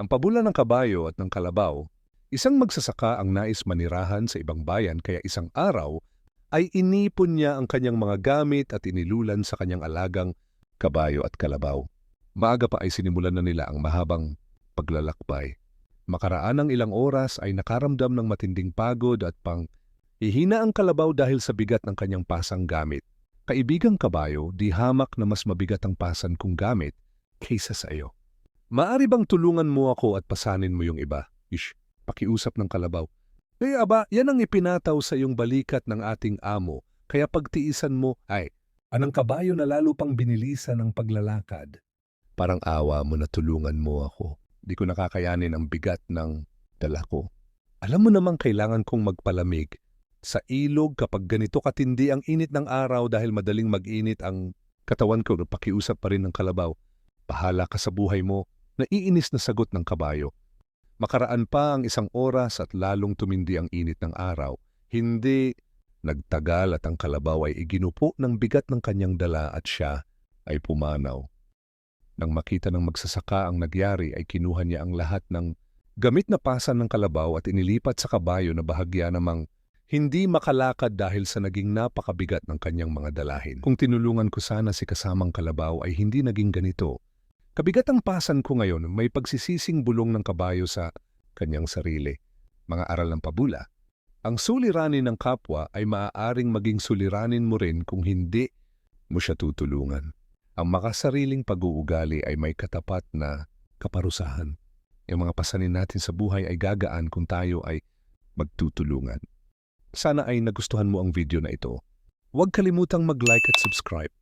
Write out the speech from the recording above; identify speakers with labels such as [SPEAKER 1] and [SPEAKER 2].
[SPEAKER 1] Ang pabula ng kabayo at ng kalabaw, isang magsasaka ang nais manirahan sa ibang bayan kaya isang araw ay inipon niya ang kanyang mga gamit at inilulan sa kanyang alagang kabayo at kalabaw. Maaga pa ay sinimulan na nila ang mahabang paglalakbay. Makaraan ng ilang oras ay nakaramdam ng matinding pagod at pang ihina ang kalabaw dahil sa bigat ng kanyang pasang gamit. Kaibigang kabayo, di hamak na mas mabigat ang pasan kong gamit kaysa sa iyo. Maari bang tulungan mo ako at pasanin mo yung iba? Ish, pakiusap ng kalabaw. Eh aba, yan ang ipinataw sa iyong balikat ng ating amo, kaya pagtiisan mo ay, anang kabayo na lalo pang binilisan ng paglalakad. Parang awa mo na tulungan mo ako. Di ko nakakayanin ang bigat ng dala ko. Alam mo namang kailangan kong magpalamig. Sa ilog kapag ganito katindi ang init ng araw dahil madaling mag-init ang katawan ko, pakiusap pa rin ng kalabaw. Bahala ka sa buhay mo, naiinis na sagot ng kabayo. Makaraan pa ang isang oras at lalong tumindi ang init ng araw. Hindi nagtagal at ang kalabaw ay iginupo ng bigat ng kanyang dala at siya ay pumanaw. Nang makita ng magsasaka ang nagyari ay kinuha niya ang lahat ng gamit na pasan ng kalabaw at inilipat sa kabayo na bahagya namang hindi makalakad dahil sa naging napakabigat ng kanyang mga dalahin. Kung tinulungan ko sana si kasamang kalabaw ay hindi naging ganito. Kabigat ang pasan ko ngayon, may pagsisising bulong ng kabayo sa kanyang sarili. Mga aral ng pabula. Ang suliranin ng kapwa ay maaaring maging suliranin mo rin kung hindi mo siya tutulungan. Ang makasariling pag-uugali ay may katapat na kaparusahan. Yung mga pasanin natin sa buhay ay gagaan kung tayo ay magtutulungan. Sana ay nagustuhan mo ang video na ito. Huwag kalimutang mag-like at subscribe